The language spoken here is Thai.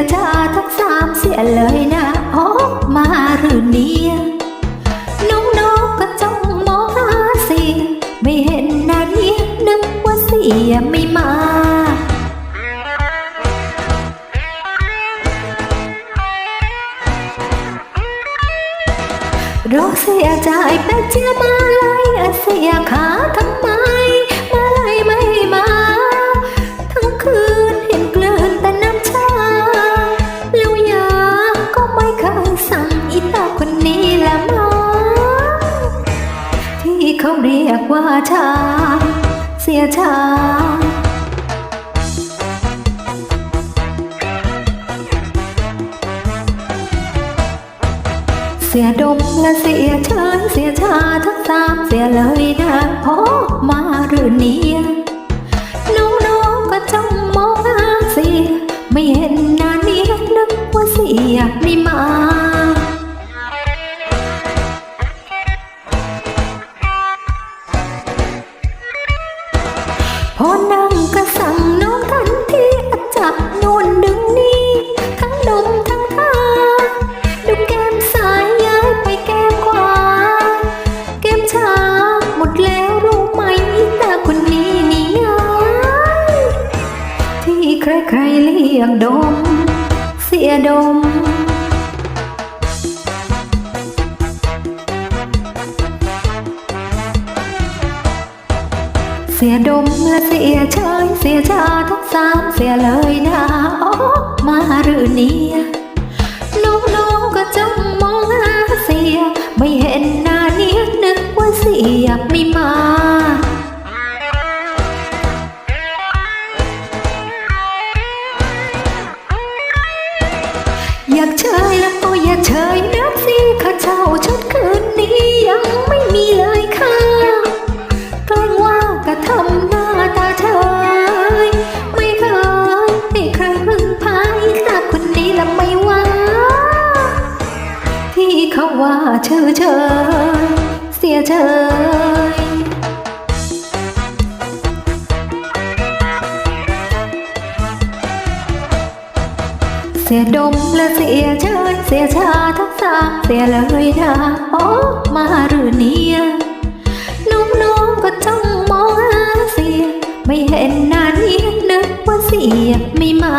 ยเลยนะออกมาหรือเนี่ยน้องๆก็จ้องมองหาเสียไม่เห็นหน้าเนี่ยนึกว่าเสียไม่มารอเสียใจแป๊เจียมาเลยเสียขาทำไม เสียชาเสียดมและเสียเชิญเสียชาทั้งสามเสียเลยนะพอมาหรือเนี่ย พอนั่งก็สั่งน้องทันทีจับโน่นดึงนี่ทั้งนมทั้งท่าดูแก้มซ้ายย้ายไปแก้มขวาแก้มชาหมดแล้วรู้ไหมต่คนนี้นี่ไงที่ใครๆเรียกดม เสียดม เสียดมและเสียเชยเสียชาทั้งสามเสียเลยนะออมาหรือเนี่ยน้องๆก็จ้องมองหาเสีย ไม่เห็นหน้าเนี้ยนึกว่าเสียไม่มาอยากเชยแล้วก็อย่าเชยนัก ว่าเฉยเฉยเสียเฉยเสียดมและเสียเชยเสียชาทั้งสามเสียเลยนะออกมาหรือเนี่ยน้องๆก็จ้องมองหาเสีย ไม่เห็นน้านี้นึกว่าเสียไม่มา